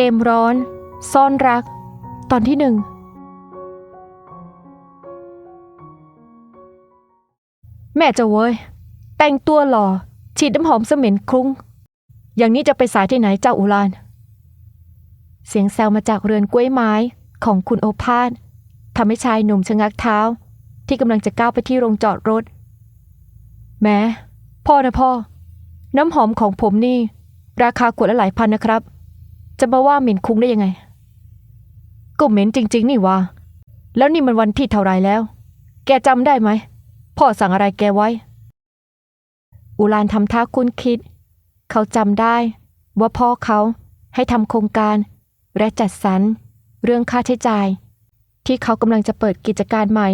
เกมร้อน ซ่อนรัก ตอนที่หนึ่งแม่จะเว้ย แต่งตัวหล่อ ฉีดน้ำหอมเสม็นคลุ้ง อย่างนี้จะไปสายที่ไหนเจ้าอุลาน เสียงแซวมาจากเรือนกล้วยไม้ของคุณโอภาสทำให้ชายหนุ่มชะงักเท้า ที่กำลังจะก้าวไปที่โรงจอดรถ แม้ พ่อนะพ่อ น้ำหอมของผมนี่ ราคาขวดละหลายพันนะครับ จะมาว่าเหม็นคุ้งได้ยังไง ก็เหม็นจริง ๆ นี่วะแล้วนี่มันวันที่เท่าไรแล้ว แกจำได้ไหมพ่อสั่งอะไรแกไว้ อุลานทำท่าคุ้นคิด เขาจำได้ ว่าพ่อเขาให้ทำโครงการ และจัดสรรเรื่องค่าใช้จ่าย ที่เขากำลังจะเปิดกิจการใหม่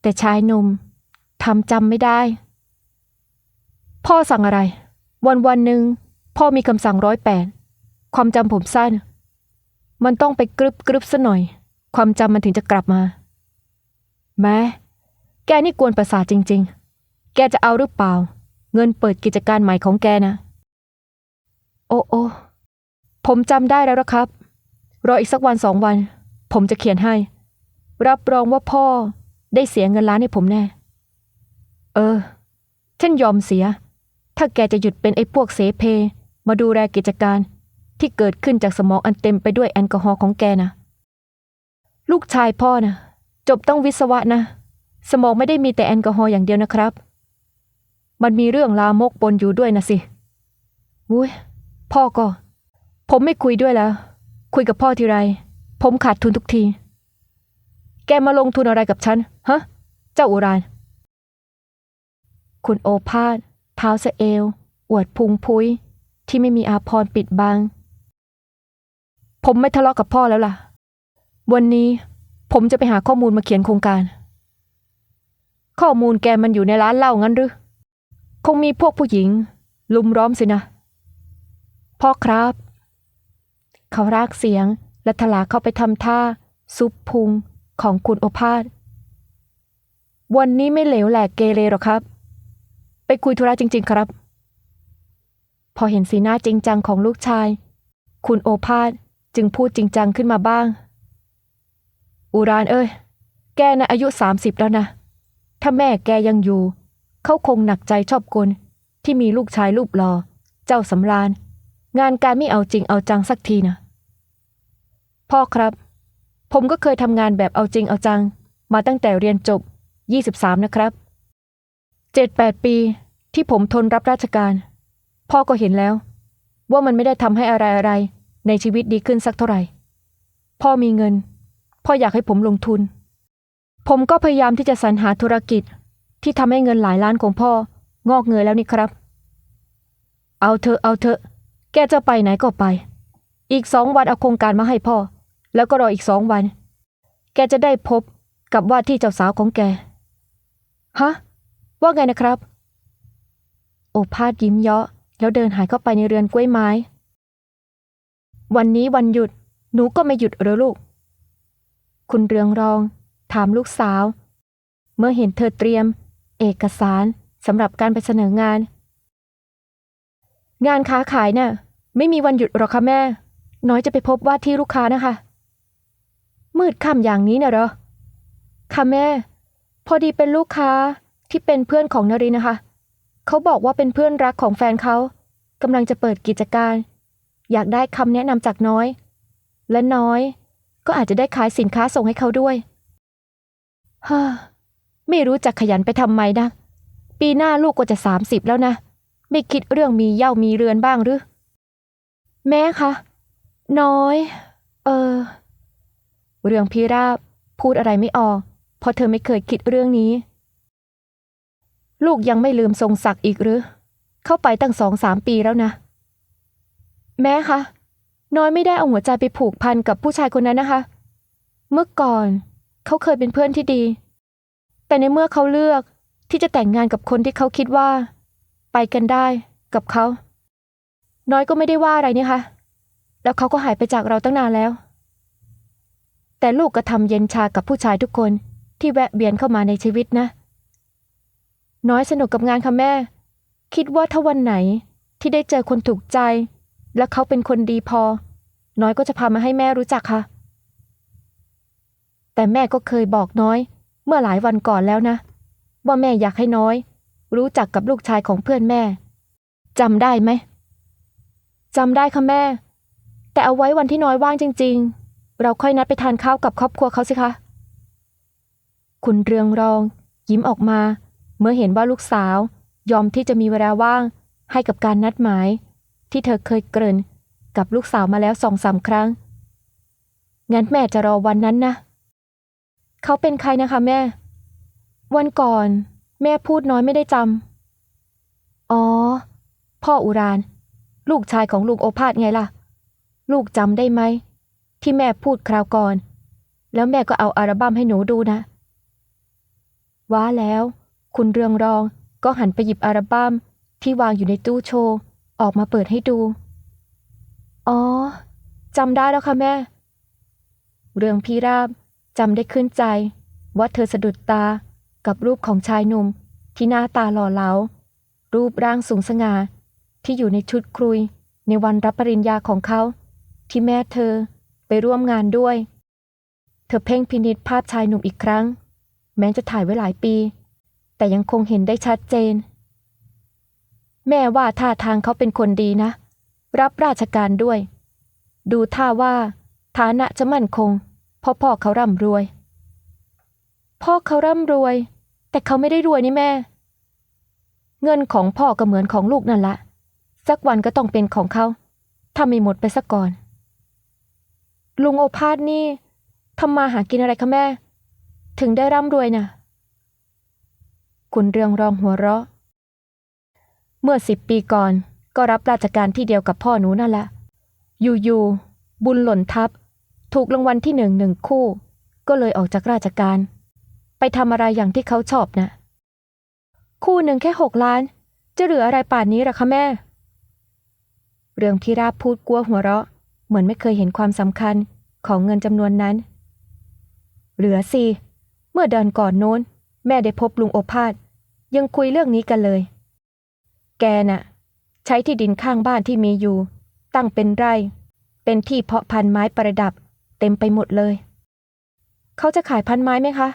แต่ชายหนุ่มทำจำไม่ได้ พ่อสั่งอะไร วันวันหนึ่งพ่อมีคำสั่งร้อยแปด ความจำผมสั้น มันต้องไปกรึบกรึบซะหน่อย ความจำมันถึงจะกลับมา แม้ แกนี่กวนประสาทจริง ๆ แกจะเอาหรือเปล่า เงินเปิดกิจการใหม่ของแกนะ โอ้โอ้ผมจำได้แล้วนะครับ รออีกสักวันสองวัน ผมจะเขียนให้ รับรองว่าพ่อได้เสียเงินล้านให้ผมแน่ เออ ฉันยอมเสีย ถ้าแกจะหยุดเป็นไอ้พวกเสเพ มาดูแลกิจการ ที่เกิดขึ้นจากสมองอันเต็มไปด้วยแอลกอฮอล์ของแกนะ ลูกชายพ่อนะจบต้องวิศวะนะ สมองไม่ได้มีแต่แอลกอฮอล์อย่างเดียวนะครับ มันมีเรื่องลามกปนอยู่ด้วยนะสิวุ้ยพ่อก็ ผมไม่คุยด้วยแล้ว คุยกับพ่อทีไร ผมขาดทุนทุกที แกมาลงทุนอะไรกับฉัน ฮะ เจ้าอุราน คุณโอภาสเท้าสะเอว อวดพุงพุ้ย ที่ไม่มีอาพรปิดบัง ผมไม่ทะเลาะกับพ่อแล้วล่ะ วันนี้ผมจะไปหาข้อมูลมาเขียนโครงการ ข้อมูลแกมันอยู่ในร้านเหล้างั้นหรือ คงมีพวกผู้หญิง ลุมร้อมสินะ พ่อครับ เขารากเสียงและทลาเข้าไปทำท่า ซุปพุงของคุณโอภาส วันนี้ไม่เหลวแหลกเกเรหรอกครับ ไปคุยธุระจริง ๆ ครับ พอเห็นสีหน้าจริงจังของลูกชาย คุณโอภาส จึงพูดจริงจังขึ้นมาบ้าง อุรานเอ้ย แกน่ะอายุสามสิบแล้วนะ ถ้าแม่แกยังอยู่ เขาคงหนักใจชอบกลที่มีลูกชายรูปหลอ่อเจ้าสำราญ งานการไม่เอาจริงเอาจังสักทีนะ พ่อครับ ผมก็เคยทำงานแบบเอาจริงเอาจัง มาตั้งแต่เรียนจบ 23 นะครับ 7-8 ปีที่ผมทนรับราชการ พ่อก็เห็นแล้ว ว่ามันไม่ได้ทำให้อะไรอะไร ในชีวิตดีขึ้นสักเท่าไหร่ พ่อมีเงิน พ่ออยากให้ผมลงทุน ผมก็พยายามที่จะสรรหาธุรกิจที่ทำให้เงินหลายล้านของพ่องอกเงยแล้วนี่ครับ เอาเถอะเอาเถอะแกจะไปไหนก็ไป อีกสองวันเอาโครงการมาให้พ่อ แล้วก็รออีกสองวัน แกจะได้พบกับว่าที่เจ้าสาวของแก ฮะ ว่าไงนะครับ โอภาสยิ้มเยาะ แล้วเดินหายเข้าไปในเรือนกล้วยไม้ วันนี้วันหยุด หนูก็ไม่หยุดหรอลูก คุณเรืองรอง ถามลูกสาว เมื่อเห็นเธอเตรียม เอกสารสำหรับการไปเสนองาน งานค้าขายน่ะ ไม่มีวันหยุดหรอกค่ะแม่ น้อยจะไปพบว่าที่ลูกค้านะคะ มืดค่ำอย่างนี้น่ะเหรอ ค่ะแม่ พอดีเป็นลูกค้าที่เป็นเพื่อนของนรินนะคะ เขาบอกว่าเป็นเพื่อนรักของแฟนเขากำลังจะเปิดกิจการ อยากได้คำแนะนำจากน้อย และน้อยก็อาจจะได้ขายสินค้าส่งให้เขาด้วยฮ่าไม่รู้จะขยันไปทำไมนะ ปีหน้าลูกก็จะสามสิบแล้วนะ ไม่คิดเรื่องมีเย้ามีเรือนบ้างหรือ แม่คะ น้อย เออ เรื่องพี่ราบพูดอะไรไม่ออกเพราะเธอไม่เคยคิดเรื่องนี้ ลูกยังไม่ลืมทรงศักดิ์อีกหรือ เข้าไปตั้งสองสามปีแล้วนะ แม่คะ น้อยไม่ได้เอาหัวใจไปผูกพันกับผู้ชายคนนั้นนะคะ เมื่อก่อนเขาเคยเป็นเพื่อนที่ดี แต่ในเมื่อเขาเลือกที่จะแต่งงานกับคนที่เขาคิดว่า ไปกันได้กับเขา น้อยก็ไม่ได้ว่าอะไรนี่คะ แล้วเขาก็หายไปจากเราตั้งนานแล้ว แต่ลูกก็ทำเย็นชากับผู้ชายทุกคนที่แวะเวียนเข้ามาในชีวิตนะ น้อยสนุกกับงานค่ะแม่ คิดว่าถ้าวันไหนที่ได้เจอคนถูกใจ และเขาเป็นคนดีพอ น้อยก็จะพามาให้แม่รู้จักค่ะ แต่แม่ก็เคยบอกน้อย เมื่อหลายวันก่อนแล้วนะ ว่าแม่อยากให้น้อย รู้จักกับลูกชายของเพื่อนแม่จำได้ไหมจำได้ค่ะแม่ แต่เอาไว้วันที่น้อยว่างจริง ๆ เราค่อยนัดไปทานข้าวกับครอบครัวเขาสิคะคุณเรืองรอง ยิ้มออกมา เมื่อเห็นว่าลูกสาว ยอมที่จะมีเวลาว่างให้กับการนัดหมาย ที่เธอเคยเกริ่นกับลูกสาวมาแล้วสองสามครั้ง งั้นแม่จะรอวันนั้นนะ เขาเป็นใครนะคะแม่ วันก่อน แม่พูดน้อยไม่ได้จำ อ๋อ พ่ออุราน ลูกชายของลุงโอภาสไงล่ะ ลูกจำได้ไหม ที่แม่พูดคราวก่อน แล้วแม่ก็เอาอัลบั้มให้หนูดูนะ ว้าแล้ว คุณเรืองรองก็หันไปหยิบอัลบั้มที่วางอยู่ในตู้โชว์ ออกมาเปิดให้ดู อ๋อจำได้แล้วค่ะแม่ เรื่องพีราบจำได้ขึ้นใจ ว่าเธอสะดุดตากับรูปของชายหนุ่ม ที่หน้าตาหล่อเหลา รูปร่างสูงสง่าที่อยู่ในชุดครุย ในวันรับปริญญาของเขา ที่แม่เธอไปร่วมงานด้วย เธอเพ่งพินิษภาพชายหนุ่มอีกครั้ง แม้จะถ่ายไว้หลายปี แต่ยังคงเห็นได้ชัดเจน แม่ว่าท่าทางเขาเป็นคนดีนะ รับราชการด้วย ดูท่าว่า ฐานะจะมั่นคงเพราะพ่อเขาร่ำรวย พ่อเขาร่ำรวย แต่เขาไม่ได้รวยนี่แม่ เงินของพ่อก็เหมือนของลูกนั่นละสักวันก็ต้องเป็นของเขาถ้าไม่หมดไปซะก่อน ลุงโอภาสนี่ทำมาหากินอะไรคะแม่ ถึงได้ร่ำรวยน่ะ คุณเรืองรองหัวเราะ เมื่อสิบปีก่อน ก็รับราชการที่เดียวกับพ่อหนูนั่นแหละอยู่ๆบุญหล่นทับ ถูกรางวัลที่หนึ่งหนึ่งคู่ ก็เลยออกจากราชการ ไปทำอะไรอย่างที่เขาชอบนะคู่หนึ่งแค่หกล้าน จะเหลืออะไรป่านนี้หรอคะแม่ เรื่องพิราบพูดกลัวหัวเราะ เหมือนไม่เคยเห็นความสำคัญของเงินจำนวนนั้น เหลือสิ เมื่อเดือนก่อนโน้น แม่ได้พบลุงโอภาสยังคุยเรื่องนี้กันเลย แกน่ะ ใช้ที่ดินข้างบ้านที่มีอยู่ ตั้งเป็นไร่ เป็นที่เพาะพันธุ์ไม้ประดับ เต็มไปหมดเลย เขาจะขายพันไม้ไหมคะ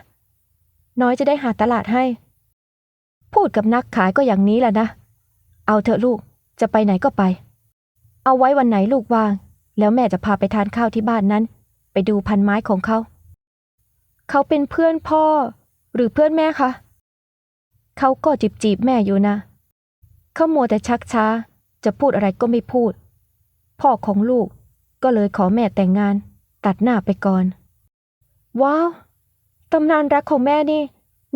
น้อยจะได้หาตลาดให้ พูดกับนักขายก็อย่างนี้แหละนะ เอาเถอะลูกจะไปไหนก็ไป เอาไว้วันไหนลูกว่าง แล้วแม่จะพาไปทานข้าวที่บ้านนั้น ไปดูพันไม้ของเขา เขาเป็นเพื่อนพ่อ หรือเพื่อนแม่คะเขาก็จีบจีบแม่อยู่นะ เขามัวแต่ชักช้า จะพูดอะไรก็ไม่พูด พ่อของลูกก็เลยขอแม่แต่งงาน ตัดหน้าไปก่อน ว้าว ตำนานรักของแม่นี่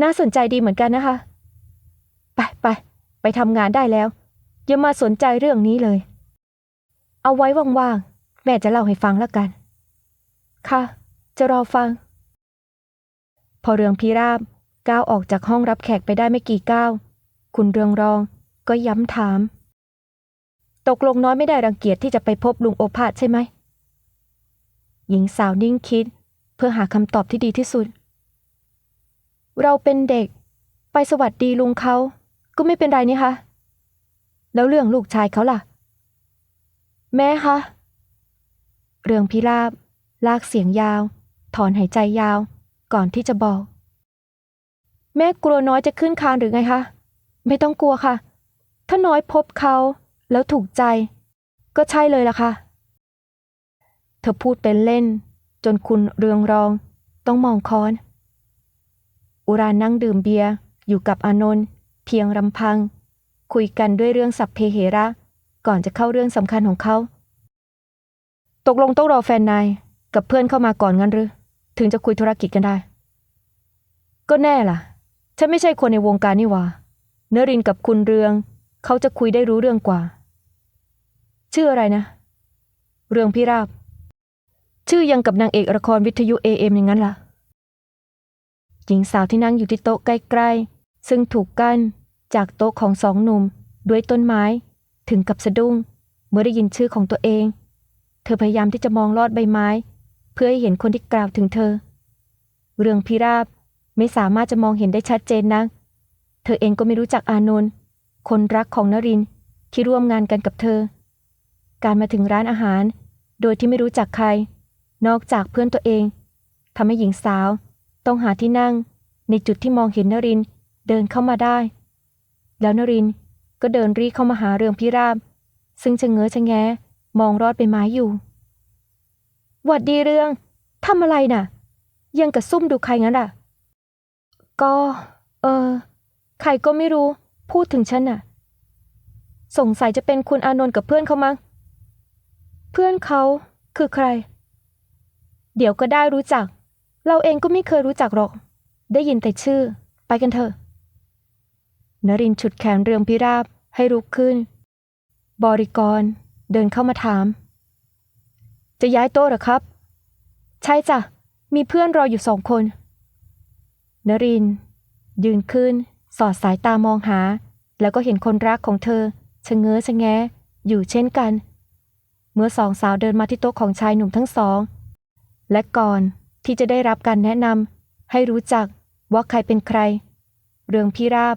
น่าสนใจดีเหมือนกันนะคะ ไปไปไปทำงานได้แล้ว อย่ามาสนใจเรื่องนี้เลย เอาไว้ว่างๆ แม่จะเล่าให้ฟังแล้วกัน ค่ะ จะรอฟัง พอเรืองพีราบก้าวออกจากห้องรับแขกไปได้ไม่กี่ก้าว คุณเรืองรอง ก็ย้ำถาม ตกลงน้อยไม่ได้รังเกียจที่จะไปพบลุงโอภาสใช่ไหม หญิงสาวนิ่งคิดเพื่อหาคำตอบที่ดีที่สุด เราเป็นเด็ก ไปสวัสดีลุงเขา ก็ไม่เป็นไรนี่คะ แล้วเรื่องลูกชายเขาล่ะ แม่คะ เรื่องพิราบ ลากเสียงยาว ถอนหายใจยาว ก่อนที่จะบอก แม่กลัวน้อยจะขึ้นคานหรือไงคะ ไม่ต้องกลัวค่ะ ถ้าน้อยพบเขาแล้วถูกใจ ก็ใช่เลยล่ะค่ะ เธอพูดเป็นเล่น จนคุณเรืองรองต้องมองค้อน อุรานั่งดื่มเบียร์อยู่กับอานนท์เพียงรำพัง คุยกันด้วยเรื่องสัพเพเหระ ก่อนจะเข้าเรื่องสำคัญของเขา ตกลงต้องรอแฟนนาย กับเพื่อนเข้ามาก่อนงั้นหรือ ถึงจะคุยธุรกิจกันได้ ก็แน่ล่ะ ฉันไม่ใช่คนในวงการนี่วาเนรินกับคุณเรือง เขาจะคุยได้รู้เรื่องกว่า ชื่ออะไรนะ เรืองพิราบ ชื่อยังกับนางเอกละครวิทยุเอเอ็มอย่างนั้นล่ะ หญิงสาวที่นั่งอยู่ที่โต๊ะใกล้ๆ ซึ่งถูกกั้นจากโต๊ะของสองหนุ่มด้วยต้นไม้ ถึงกับสะดุ้ง เมื่อได้ยินชื่อของตัวเอง เธอพยายามที่จะมองลอดใบไม้ เพื่อให้เห็นคนที่กล่าวถึงเธอ เรื่องพิราบไม่สามารถจะมองเห็นได้ชัดเจนนักเธอเองก็ไม่รู้จักอานนท์ คนรักของนรินที่ร่วมงานกันกับเธอ การมาถึงร้านอาหาร โดยที่ไม่รู้จักใคร นอกจากเพื่อนตัวเองทำให้หญิงสาว ต้องหาที่นั่ง ในจุดที่มองเห็นนรินเดินเข้ามาได้ แล้วนรินก็เดินรีเข้ามาหาเรืองพิราบ ซึ่งชะเง้อชะแงะมองรอดไปไม้อยู่หวัดดีเรืองทำอะไรน่ะ ยังกระซุ่มดูใครงั้นอะ ก็ เออ ใครก็ไม่รู้ พูดถึงฉันน่ะ สงสัยจะเป็นคุณอานนท์กับเพื่อนเขามั้ง เพื่อนเขาคือใคร เดี๋ยวก็ได้รู้จัก เราเองก็ไม่เคยรู้จักหรอก ได้ยินแต่ชื่อ ไปกันเถอะนรินฉุดแขนเรืองพิราบให้ลุกขึ้น บริกร เดินเข้ามาถาม จะย้ายโต๊ะหรอครับ ใช่จ้ะ มีเพื่อนรออยู่สองคนนริน ยืนขึ้น สอดสายตามองหา แล้วก็เห็นคนรักของเธอชะเง้อชะแงอยู่เช่นกัน เมื่อสองสาวเดินมาที่โต๊ะของชายหนุ่มทั้งสอง และก่อนที่จะได้รับการแนะนำให้รู้จักว่าใครเป็นใคร เรืองพิราบ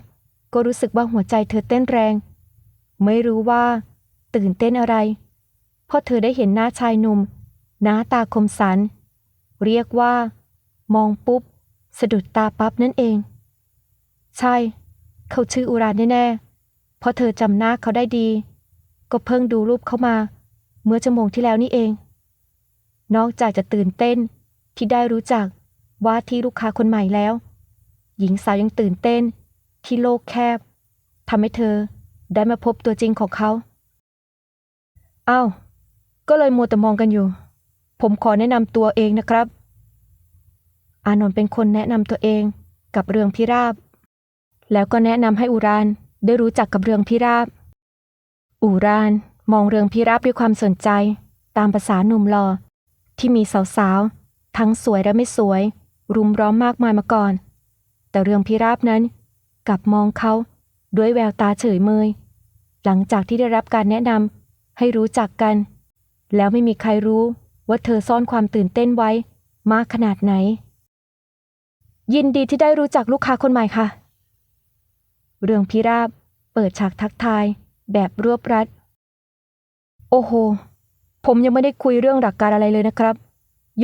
ก็รู้สึกว่าหัวใจเธอเต้นแรง ไม่รู้ว่า ตื่นเต้นอะไรเพราะเธอได้เห็นหน้าชายหนุ่ม หน้าตาคมสัน เรียกว่า มองปุ๊บ สะดุดตาปั๊บนั่นเอง ใช่ เขาชื่ออุราแน่ๆ เพราะเธอจำหน้าเขาได้ดี ก็เพิ่งดูรูปเขามา เมื่อชั่วโมงที่แล้วนี่เอง นอกจากจะตื่นเต้นที่ได้รู้จักว่าที่ลูกค้าคนใหม่แล้ว หญิงสาวยังตื่นเต้นที่โลกแคบทำให้เธอได้มาพบตัวจริงของเขาอ้าว ก็เลยมัวแต่มองกันอยู่ ผมขอแนะนำตัวเองนะครับ อานนท์เป็นคนแนะนำตัวเองกับเรืองพิราบ แล้วก็แนะนำให้อุรานได้รู้จักกับเรืองพิราบอุรานมองเรืองพิราบด้วยความสนใจ ตามภาษาหนุ่มหล่อที่มีสาวๆ ทั้งสวยและไม่สวย รุมร้อมมากมายมาก่อน แต่เรืองพิราบนั้น กลับมองเขาด้วยแววตาเฉยเมย หลังจากที่ได้รับการแนะนำให้รู้จักกัน แล้วไม่มีใครรู้ว่าเธอซ่อนความตื่นเต้นไว้มากขนาดไหน ยินดีที่ได้รู้จักลูกค้าคนใหม่ค่ะ เรื่องพิราบเปิดฉากทักทาย แบบรวบรัด โอ้โห ผมยังไม่ได้คุยเรื่องหลักการอะไรเลยนะครับ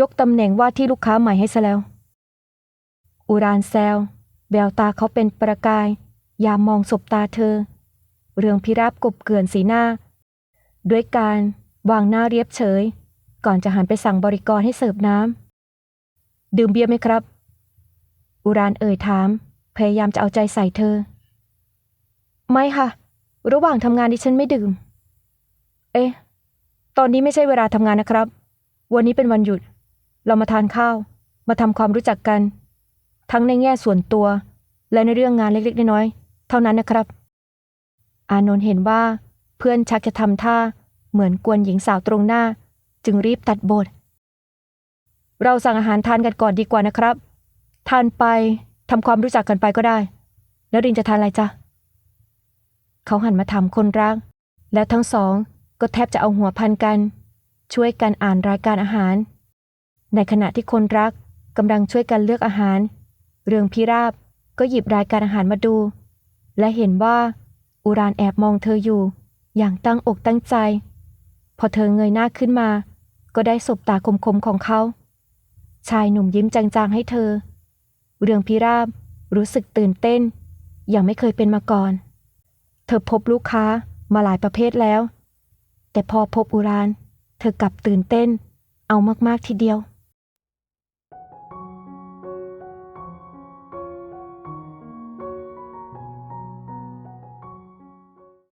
ยกตำแหน่งว่าที่ลูกค้าใหม่ให้ซะแล้ว อุรานแซวแววตาเขาเป็นประกาย ยามมองสบตาเธอ เรื่องพิราบกบเกลื่อนสีหน้า ด้วยการวางหน้าเรียบเฉย ก่อนจะหันไปสั่งบริกรให้เสิร์ฟน้ำดื่มเบียร์ไหมครับ อุรานเอ่ยถาม พยายามจะเอาใจใส่เธอ ไม่ค่ะ ระหว่างทำงานดิฉันไม่ดื่ม เอ๊ะ ตอนนี้ไม่ใช่เวลาทำงานนะครับ วันนี้เป็นวันหยุด เรามาทานข้าว มาทำความรู้จักกัน ทั้งในแง่ส่วนตัว และในเรื่องงานเล็กๆน้อยๆเท่านั้นนะครับ อานนท์เห็นว่า เพื่อนชักจะทำท่า เหมือนกวนหญิงสาวตรงหน้า จึงรีบตัดบท เราสั่งอาหารทานกันก่อนดีกว่านะครับ ทานไปทำความรู้จักกันไปก็ได้ แล้วรินจะทานอะไรจ๊ะ เขาหันมาถามคนรัก แล้วทั้งสองก็แทบจะเอาหัวพันกัน ช่วยกันอ่านรายการอาหาร ในขณะที่คนรักกำลังช่วยกันเลือกอาหาร เรืองพิราบก็หยิบรายการอาหารมาดู และเห็นว่าอุรานแอบมองเธออยู่ อย่างตั้งอกตั้งใจ พอเธอเงยหน้าขึ้นมา ก็ได้สบตาคมๆของเขา ชายหนุ่มยิ้มจางๆให้เธอ เรืองพิราบรู้สึกตื่นเต้น อย่างไม่เคยเป็นมาก่อน เธอพบลูกค้ามาหลายประเภทแล้ว แต่พอพบอุราน เธอกลับตื่นเต้น เอามากๆทีเดียว